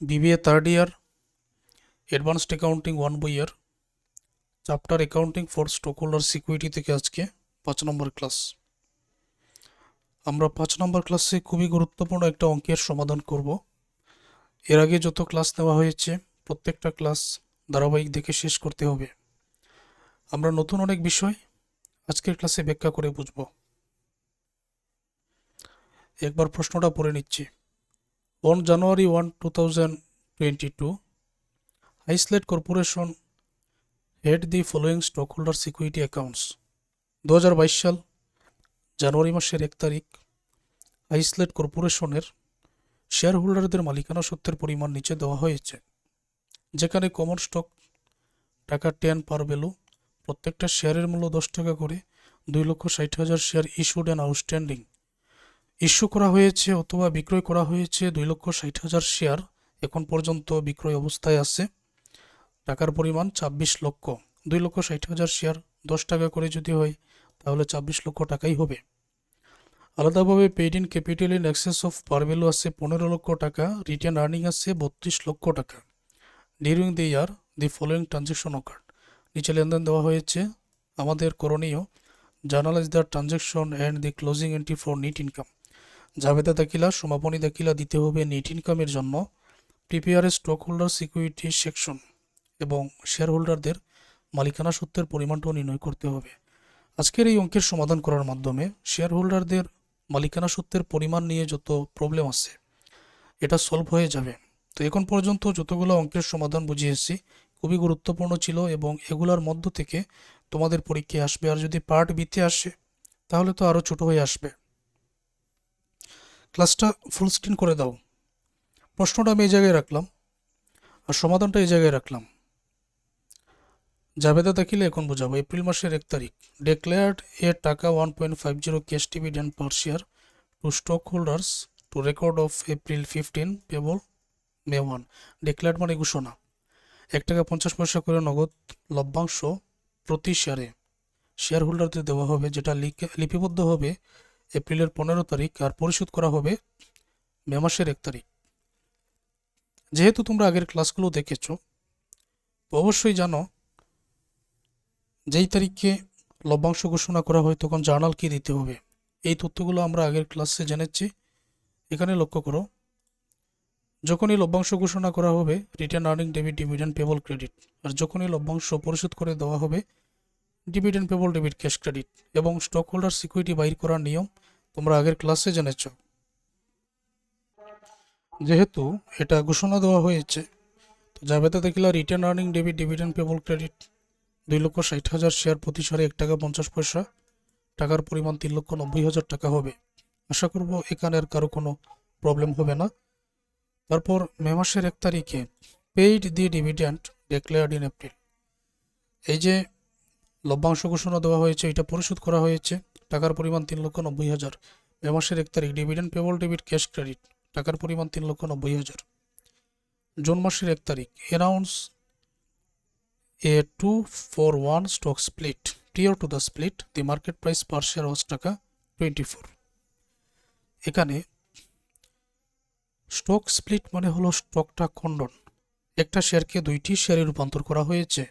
BBA third year advanced accounting one বইয়ের chapter accounting for stock holder security থেকে আজকে পাঁচ নম্বর ক্লাস আমরা পাঁচ নম্বর ক্লাসে খুবই গুরুত্বপূর্ণ একটা অঙ্কের সমাধান করব। এর আগে যত ক্লাস নেওয়া হয়েছে, প্রত্যেকটা ক্লাস ধারাবাহিক দেখে শেষ করতে হবে। আমরা নতুন অনেক বিষয় আজকের ক্লাসে ব্যাখ্যা করে বুঝব। একবার প্রশ্নটা পড়ে নিচ্ছি। Thousand twenty two Islet corporation had the following stock holder security accounts দু হাজার বাইশ সাল, জানুয়ারি মাসের এক তারিখ আইসলেট কর্পোরেশনের শেয়ার হোল্ডারদের মালিকানা সত্ত্বের পরিমাণ নিচে দেওয়া হয়েছে, যেখানে কমন স্টক টাকা টেন পার ভ্যালু প্রত্যেকটা শেয়ারের মূল্য দশ টাকা করে দুই লক্ষ ষাট হাজার share issued and outstanding issue করা হয়েছে অথবা বিক্রয় করা হয়েছে দুই লক্ষ ষাট হাজার শেয়ার এখন পর্যন্ত বিক্রয় অবস্থায় আছে। টাকার পরিমাণ ছাব্বিশ লক্ষ। দুই লক্ষ ষাট হাজার শেয়ার দশ টাকা করে যদি হয়, তাহলে ছাব্বিশ লক্ষ টাকাই হবে। আলাদাভাবে paid in capital in excess of par value আছে পনেরো লক্ষ টাকা রিটার্ন আর্নিং আছে বত্রিশ লক্ষ টাকা। During the year the following transaction occurred নিচে লেনদেন দেওয়া হয়েছে। আমাদের করণীয় journalize the transaction and the closing entry for net income জাবেদা দাখিলা, সমাপনী দাখিলা দিতে হবে নেট ইনকামের জন্য প্রিপেয়ারে স্টক হোল্ডার সিকিউরিটি সেকশন এবং শেয়ার হোল্ডারদের মালিকানা সত্ত্বের পরিমাণটাও নির্ণয় করতে হবে। আজকের এই অঙ্কের সমাধান করার মাধ্যমে শেয়ার হোল্ডারদের মালিকানা সত্ত্বের পরিমাণ নিয়ে যত প্রবলেম আছে, এটা সলভ হয়ে যাবে। তো এখন পর্যন্ত যতগুলো অঙ্কের সমাধান বুঝিয়েছি, খুবই গুরুত্বপূর্ণ ছিল এবং এগুলোর মধ্য থেকে তোমাদের পরীক্ষায় আসবে। আর যদি পার্ট বিতে আসে, তাহলে তো আরও ছোট হয়ে আসবে। ক্লাসটা ফুল স্ক্রিন করে দাও। প্রশ্নটা আমি এই জায়গায় রাখলাম আর সমাধানটা এই জায়গায় রাখলাম। জাবেদা দাখিলে এখন বোঝাবো, এপ্রিল মাসের এক তারিখ। ডেক্লেয়ার্ড এ টাকা one point five zero cash dividend per share to stock holders to record of April fifteen payable May one declared মানে ঘোষণা। এক টাকা পঞ্চাশ পয়সা করে নগদ লভ্যাংশ প্রতি শেয়ারে শেয়ার হোল্ডারদের দেওয়া হবে, যেটা লিপিবদ্ধ হবে এপ্রিলের পনেরো তারিখ আর পরিশোধ করা হবে মে মাসের এক তারিখ। যেহেতু তোমরা আগের ক্লাসগুলো দেখেছ অবশ্যই জানো যেই তারিখে লভ্যাংশ ঘোষণা করা হয় তখন জার্নাল কি দিতে হবে। এই তথ্যগুলো আমরা আগের ক্লাসে জেনেছি। এখানে লক্ষ্য করো, যখনই লভ্যাংশ ঘোষণা করা হবে return earning debit dividend payable credit আর যখনই লভ্যাংশ পরিশোধ করে দেওয়া হবে dividend payable debit cash credit এবং স্টক হোল্ডার সিকিউরিটি বাইর করার নিয়ম তোমরা আগের ক্লাসে জেনেছ। যেহেতু এটা ঘোষণা দেওয়া হয়েছে, তো জাবেদা দেখিলা return earning debit dividend payable credit দুই লক্ষ ষাট হাজার শেয়ার প্রতি শেয়ারে এক টাকা পঞ্চাশ পয়সা, টাকার পরিমাণ তিন লক্ষ নব্বই হাজার টাকা হবে। আশা করব এখানে আর কারও কোনো প্রবলেম হবে না। তারপর মে মাসের এক তারিখে paid the dividend declared in April. এই যে লভ্যাংশ ঘোষণা দেওয়া হয়েছে, এটা পরিশোধ করা হয়েছে। টাকার পরিমাণ তিন লক্ষ নব্বই হাজার। মে মাসের এক তারিখ dividend payable debit cash credit টাকার পরিমাণ তিন লক্ষ নব্বই হাজার। জুন মাসের এক তারিখ announce a two for one stock split prior to the split the market price per share was টাকা টোয়েন্টি ফোর এখানে স্টক স্প্লিট মানে হলো স্টকটা খণ্ডন। একটা শেয়ারকে দুইটি শেয়ারে রূপান্তর করা হয়েছে।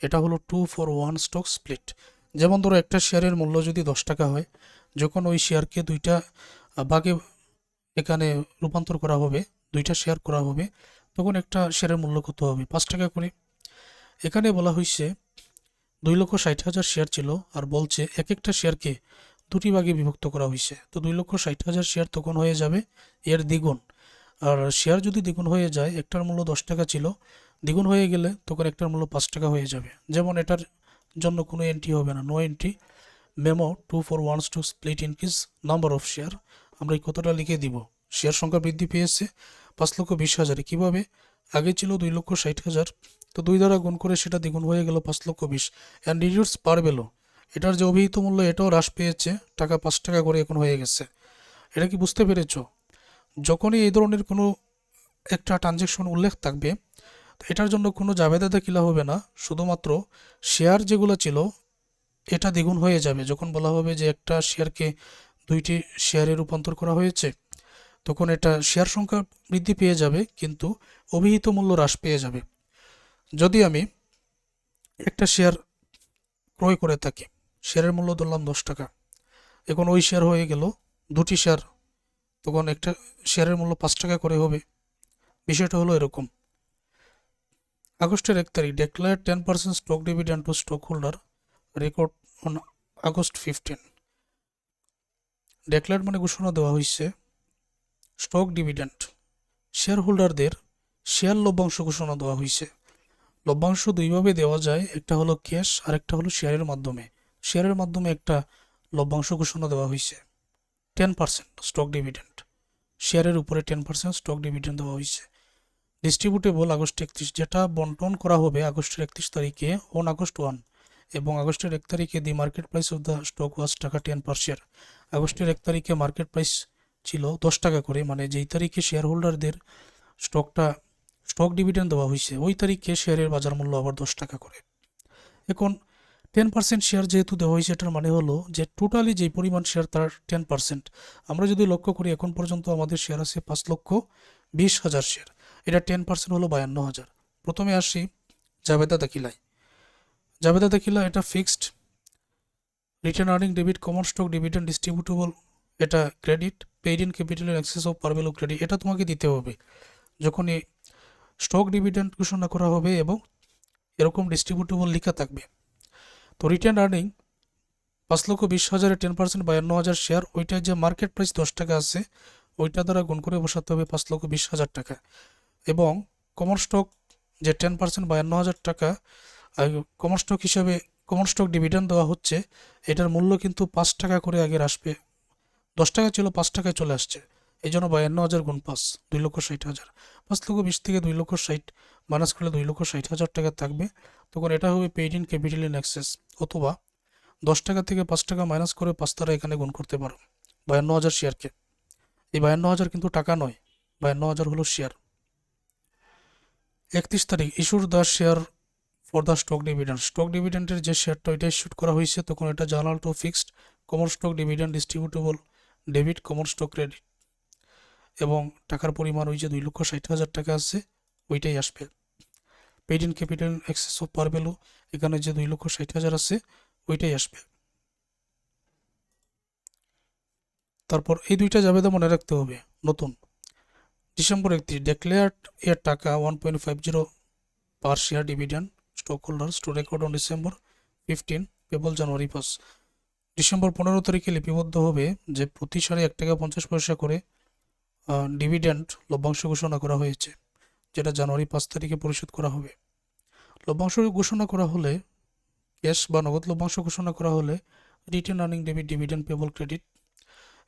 এটা হলো two for one stock split যেমন ধরো একটা শেয়ারের মূল্য যদি দশ টাকা হয়, যখন ওই শেয়ারকে দুইটা ভাগে এখানে রূপান্তর করা হবে, দুইটা শেয়ার করা হবে, তখন একটা শেয়ারের মূল্য কত হবে? পাঁচ টাকা করে। এখানে বলা হয়েছে দুই লক্ষ ষাট হাজার শেয়ার ছিল আর বলছে এক একটা শেয়ারকে দুটি ভাগে বিভক্ত করা হয়েছে তো দুই লক্ষ ষাট হাজার শেয়ার তখন হয়ে যাবে এর দ্বিগুণ। আর শেয়ার যদি দ্বিগুণ হয়ে যায়, একটার মূল্য দশ টাকা ছিল দ্বিগুণ হয়ে গেলে তখন একটার মূল্য পাঁচ টাকা হয়ে যাবে। যেমন এটার জন্য কোনো এন্ট্রি হবে না। No entry memo two for once to split increase number of share আমরা এই কতটা লিখে দিব। শেয়ার সংখ্যা বৃদ্ধি পেয়েছে পাঁচ লক্ষ বিশ হাজারে। কীভাবে? আগে ছিল দুই লক্ষ ষাট হাজার। তো দুই দ্বারা গুণ করে সেটা দ্বিগুণ হয়ে গেল পাঁচ লক্ষ বিশ। অ্যান্ড রিডিউস পার বেলো এটার যে অভিহিত মূল্য, এটাও হ্রাস পেয়েছে। টাকা পাঁচ টাকা করে এখন হয়ে গেছে। এটা কি বুঝতে পেরেছ? যখনই এই ধরনের কোনো একটা ট্রানজ্যাকশন উল্লেখ থাকবে তো এটার জন্য কোনো জাবেদা দাখিলা হবে না। শুধুমাত্র শেয়ার যেগুলো ছিল, এটা দ্বিগুণ হয়ে যাবে। যখন বলা হবে যে একটা শেয়ারকে দুইটি শেয়ারে রূপান্তর করা হয়েছে, তখন এটা শেয়ার সংখ্যা বৃদ্ধি পেয়ে যাবে, কিন্তু অভিহিত মূল্য হ্রাস পেয়ে যাবে। যদি আমি একটা শেয়ার ক্রয় করে থাকি শেয়ারের মূল্য ধরলাম দশ টাকা, এখন ওই শেয়ার হয়ে গেল দুটি শেয়ার তখন একটা শেয়ারের মূল্য পাঁচ টাকা করে হবে। বিষয়টা হলো এরকম। আগস্টের এক তারিখ declare ten percent stock dividend to stock holder record on August fifteen declare মানে ঘোষণা দেওয়া হয়েছে স্টক ডিভিডেন্ড শেয়ার হোল্ডারদের শেয়ার লভ্যাংশ ঘোষণা দেওয়া হয়েছে লভ্যাংশ দুইভাবে দেওয়া যায়, একটা হলো ক্যাশ আর একটা হলো শেয়ারের মাধ্যমে। শেয়ারের মাধ্যমে একটা লভ্যাংশ ঘোষণা দেওয়া হয়েছে টেন পার্সেন্ট স্টক ডিভিডেন্ড শেয়ারের উপরে টেন পার্সেন্ট স্টক ডিভিডেন্ড দেওয়া হয়েছে ডিস্ট্রিবিউটেবল আগস্ট একত্রিশ, যেটা বন্টন করা হবে আগস্টের একত্রিশ তারিখে অন আগস্ট ওয়ান এবং আগস্টের এক তারিখে the market price of the stock was টাকা টেন পার শেয়ার আগস্টের এক তারিখে মার্কেট প্রাইস ছিল দশ টাকা করে মানে যেই তারিখে শেয়ার হোল্ডারদের স্টকটা স্টক ডিভিডেন্ড দেওয়া হয়েছে, ওই তারিখে শেয়ারের বাজার মূল্য আবার দশ টাকা করে। এখন টেন পার্সেন্ট শেয়ার যেহেতু দেওয়া হয়েছে, এটার মানে হলো যে টোটালি যে পরিমাণ শেয়ার তার টেন পার্সেন্ট আমরা যদি লক্ষ্য করি, এখন পর্যন্ত আমাদের শেয়ার আছে পাঁচ লক্ষ বিশ হাজার শেয়ার এটা টেন পার্সেন্ট হলো বায়ান্ন হাজার প্রথমে আসি জাবেদা দাখিলায় জাবেদা দাখিলা এটা fixed return earning debit common stock dividend distributable এটা credit paid in ক্যাপিটালের excess of par value credit এটা তোমাকে দিতে হবে। যখনই স্টক ডিভিডেন্ড ঘোষণা করা হবে এবং এরকম ডিস্ট্রিবিউটেবল লেখা থাকবে। তো রিটার্ন আর্নিং পাঁচ লক্ষ বিশ হাজারে টেন পার্সেন্ট বায়ান্ন হাজার শেয়ার ওইটার যে মার্কেট প্রাইস দশ টাকা আছে, ওইটা দ্বারা গুণ করে বসাতে হবে পাঁচ লক্ষ বিশ হাজার টাকা। এবং কমন স্টক যে টেন পার্সেন্ট বায়ান্ন হাজার টাকা কমন স্টক হিসাবে কমন স্টক ডিভিডেন্ড দেওয়া হচ্ছে, এটার মূল্য কিন্তু পাঁচ টাকা করে আগের আসবে। দশ টাকা ছিল, পাঁচ টাকায় চলে আসছে। এই জন্য বায়ান্ন হাজার গুণ পাঁচ, দুই লক্ষ ষাট হাজার। পাঁচ লক্ষ বিশ থেকে দুই লক্ষ ষাট মাইনাস করলে দুই লক্ষ ষাট হাজার টাকা থাকবে। তখন এটা হবে paid in capital in excess অথবা দশ টাকা থেকে পাঁচ টাকা মাইনাস করে পাঁচ তারা এখানে গুণ করতে পারো, বায়ান্ন হাজার শেয়ারকে এই বায়ান্ন হাজার কিন্তু টাকা নয়, বায়ান্ন হাজার হলো শেয়ার একত্রিশ তারিখ ইস্যুর the share for the stock dividend stock ডিভিডেন্ডের যে শেয়ারটা ওইটা ইস্যুট করা হয়েছে, তখন এটা journal to fixed common stock dividend distributable debit common stock credit এবং টাকার পরিমাণ ওই যে দুই লক্ষ ষাট হাজার টাকা আছে, ওইটাই আসবে। Paid in capital excess of par value এখানে যে দুই লক্ষ ষাট হাজার আছে, ওইটাই আসবে। তারপর এই দুইটা যাবে তো মনে রাখতে হবে, নতুন। ডিসেম্বর একত্রিশ ডেক্লেয়ার্ড এর টাকা one point five zero per share dividend stock holders to record on December fifteen payable January pass December পনেরো তারিখে লিপিবদ্ধ হবে যে প্রতি সারে এক টাকা পঞ্চাশ পয়সা করে ডিভিডেন্ড লভ্যাংশ ঘোষণা করা হয়েছে, যেটা জানুয়ারি পাঁচ তারিখে পরিশোধ করা হবে। লভ্যাংশ ঘোষণা করা হলে ক্যাশ বা নগদ লভ্যাংশ ঘোষণা করা হলে return earning debit dividend payable credit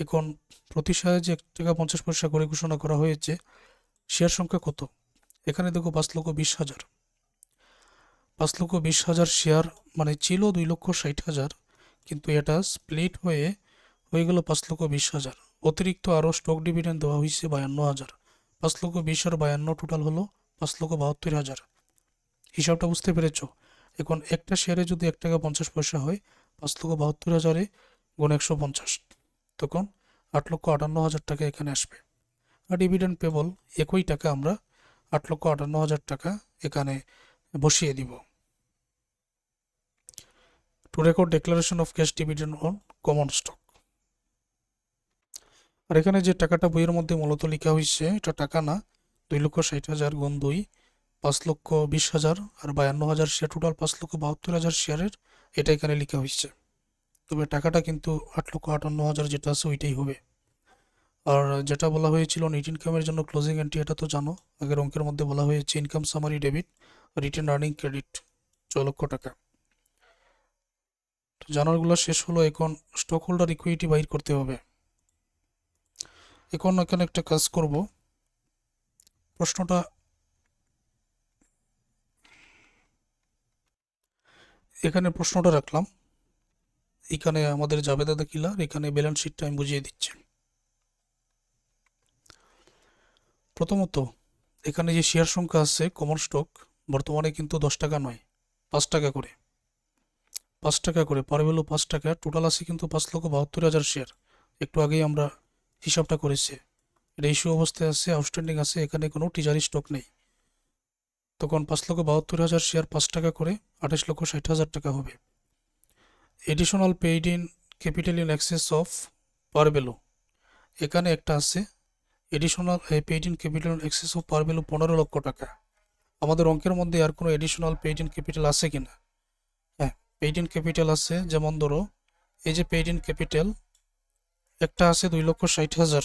এখন প্রতি শেয়ারে যে এক টাকা পঞ্চাশ পয়সা করে ঘোষণা করা হয়েছে, শেয়ার সংখ্যা কত? এখানে দেখো পাঁচ লক্ষ বিশ হাজার। পাঁচ লক্ষ বিশ হাজার শেয়ার মানে ছিল দুই লক্ষ ষাট হাজার, কিন্তু এটা স্প্লিট হয়ে হয়ে গেল পাঁচ লক্ষ বিশ হাজার। অতিরিক্ত আরও স্টক ডিভিডেন্ড দেওয়া হয়েছে বায়ান্ন হাজার। পাঁচ লক্ষ বিশ আর বায়ান্ন টোটাল হলো পাঁচ লক্ষ বাহাত্তর হাজার। হিসাবটা বুঝতে পেরেছ? এখন একটা শেয়ারে যদি এক টাকা পঞ্চাশ পয়সা হয়, পাঁচ লক্ষ বাহাত্তর হাজারে গুণ একশো পঞ্চাশ। তখন আট লক্ষ আটান্ন হাজার টাকা এখানে আসবে। আর ডিভিডেন্ড পেবল একই টাকা আমরা আট লক্ষ আটান্ন হাজার টাকা এখানে বসিয়ে দিব। To record declaration of cash dividend on common stock আর এখানে যে টাকাটা বইয়ের মধ্যে মূলত লেখা হয়েছে, এটা টাকা না, দুই লক্ষ ষাট হাজার গুণ দুই, পাঁচ লক্ষ বিশ হাজার আর বায়ান্ন হাজার শেয়ার টোটাল পাঁচ লক্ষ বাহাত্তর হাজার শেয়ারের এটা এখানে লেখা হয়েছে। তবে টাকাটা কিন্তু আট লক্ষ আটান্ন হাজার যেটা আছে ওইটাই হবে। আর যেটা বলা হয়েছিল নেট ইনকামের জন্য ক্লোজিং এন্ট্রি এটা তো জানো, আগের অঙ্কের মধ্যে বলা হয়েছে income summary debit return earning credit ছ লক্ষ টাকা। জানারগুলো শেষ হলো, এখন স্টক হোল্ডার ইকুইটি বাইর করতে হবে। এখন এখানে একটা কাজ করব। প্রশ্নটা, এখানে প্রশ্নটা রাখলাম। এখানে আমাদের জাবেদা দাখিলার এখানে ব্যালেন্স শিটটা আমি বুঝিয়ে দিচ্ছি। প্রথমত, এখানে যে শেয়ার সংখ্যা আছে কমন স্টক বর্তমানে কিন্তু দশ টাকা নয়, পাঁচ টাকা করে। পাঁচ টাকা করে পার ভ্যালু পাঁচ টাকা টোটাল আছে কিন্তু পাঁচ লক্ষ বাহাত্তর হাজার শেয়ার একটু আগেই আমরা হিসাবটা করেছি। এটা ইস্যু অবস্থায় আছে আউটস্ট্যান্ডিং আছে, এখানে কোনো টিজারি স্টক নেই। তখন পাঁচ লক্ষ বাহাত্তর হাজার শেয়ার পাঁচ টাকা করে, আঠাশ লক্ষ ষাট হাজার টাকা হবে। Additional paid in capital in excess of par value এখানে একটা আছে additional paid in capital excess of par value পনেরো লক্ষ টাকা। আমাদের অঙ্কের মধ্যে আর কোনো এডিশনাল পেইড ইন ক্যাপিটাল আছে কিনা হ্যাঁ পেইড ইন ক্যাপিটাল আছে, যেমন ধরো, এই যে পেইড ইন ক্যাপিটাল একটা আছে দুই লক্ষ ষাট হাজার।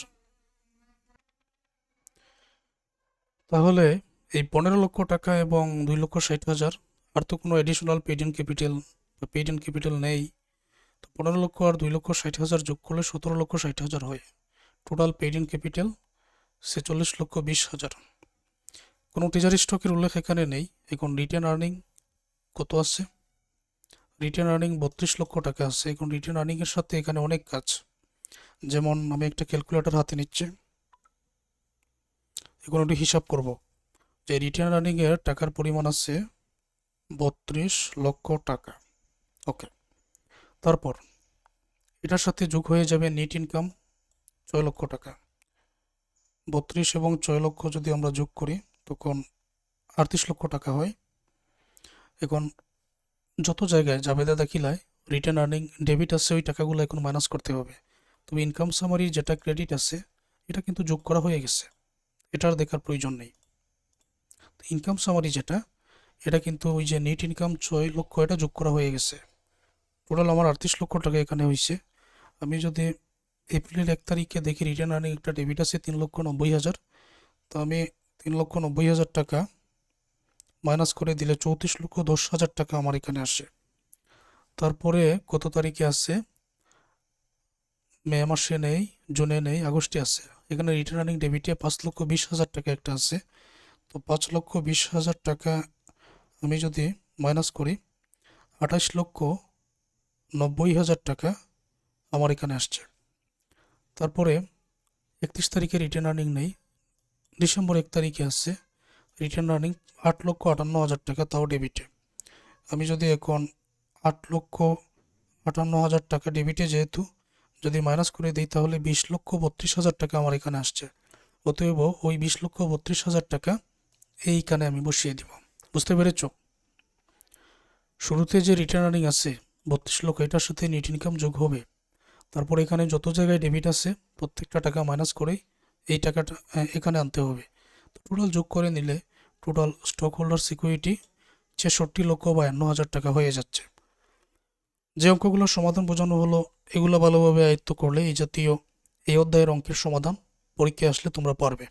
তাহলে এই পনেরো লক্ষ টাকা এবং দুই লক্ষ ষাট হাজার, আর তো কোনো এডিশনাল পেইড ইন ক্যাপিটাল বা পেইড ইন ক্যাপিটাল নেই, তো পনেরো লক্ষ আর দুই লক্ষ ষাট হাজার যোগ করলে সতেরো লক্ষ ষাট হাজার হয়। টোটাল পেইড ইন ক্যাপিটাল ছেচল্লিশ লক্ষ বিশ হাজার। কোনো টিজারি স্টকের উল্লেখ এখানে নেই, এখন রিটার্ন আর্নিং কত আছে? রিটার্ন আর্নিং বত্রিশ লক্ষ টাকা আছে, এখন রিটার্ন আর্নিংয়ের সাথে এখানে অনেক কাজ। যেমন আমি একটা ক্যালকুলেটর হাতে নিচ্ছি। এখন একটু হিসাব করব। যে রিটার্ন আর্নিংয়ের টাকার পরিমাণ আছে বত্রিশ লক্ষ টাকা। ওকে। তারপর, এটার সাথে যোগ হয়ে যাবে নেট ইনকাম ছয় লক্ষ টাকা। বত্রিশ এবং ছয় লক্ষ যদি আমরা যোগ করি, তখন আটত্রিশ লক্ষ টাকা হয়। এখন, যত জায়গায় জাবেদা দাখিলায় রিটার্ন আর্নিং ডেবিট আছে, ওই টাকাগুলো এখন মাইনাস করতে হবে। তবে ইনকাম সামারি যেটা ক্রেডিট আছে, এটা কিন্তু যোগ করা হয়ে গেছে। এটার দেখার প্রয়োজন নেই। ইনকাম সামারি যেটা, এটা কিন্তু ওই যে নেট ইনকাম ছয় লক্ষ এটা যোগ করা হয়ে গেছে। টোটাল আমার আটত্রিশ লক্ষ টাকা এখানে হয়েছে আমি যদি এপ্রিলের এক তারিখে দেখি রিটার্ন আর্নিং একটা ডেবিট আছে তিন লক্ষ নব্বই হাজার। তো আমি তিন লক্ষ নব্বই হাজার টাকা মাইনাস করে দিলে চৌত্রিশ লক্ষ দশ হাজার টাকা আমার এখানে আসে। তারপরে কত তারিখে আছে মে মাসে নেই, জুনে নেই, আগস্টে আছে এখানে রিটার্ন আর্নিং ডেবিটে পাঁচ লক্ষ বিশ হাজার টাকা একটা আছে। তো পাঁচ লক্ষ বিশ হাজার টাকা আমি যদি মাইনাস করি, আঠাশ লক্ষ নব্বই হাজার টাকা আমার এখানে আসছে। তারপরে একত্রিশ তারিখে রিটার্ন আর্নিং নেই। ডিসেম্বর এক তারিখে আছে রিটার্ন আর্নিং আট লক্ষ আটান্ন হাজার টাকা, তাও ডেবিটে আমি যদি এখন আট লক্ষ আটান্ন হাজার টাকা ডেবিটে যেহেতু যদি মাইনাস করে দিই, তাহলে বিশ লক্ষ বত্রিশ হাজার টাকা আমার এখানে আসছে। অতএব ওই বিশ লক্ষ বত্রিশ হাজার টাকা এইখানে আমি বসিয়ে দিব। বুঝতে পেরেছ? শুরুতে যে রিটার্ন আর্নিং আছে বত্রিশ লক্ষ এটার সাথে নেট ইনকাম যোগ হবে। তারপর এখানে যত জায়গায় ডেবিট আছে, প্রত্যেকটা টাকা মাইনাস করেই এই টাকাটা এখানে আনতে হবে। তো টোটাল যোগ করে নিলে টোটাল স্টক হোল্ডার সিকিউরিটি ছেষট্টি লক্ষ বায়ান্ন হাজার টাকা হয়ে যাচ্ছে। যে অঙ্কগুলোর সমাধান বোঝানো হলো, এগুলো ভালোভাবে আয়ত্ত করলে এই জাতীয় এই অধ্যায়ের অঙ্কের সমাধান পরীক্ষায় আসলে তোমরা পারবে।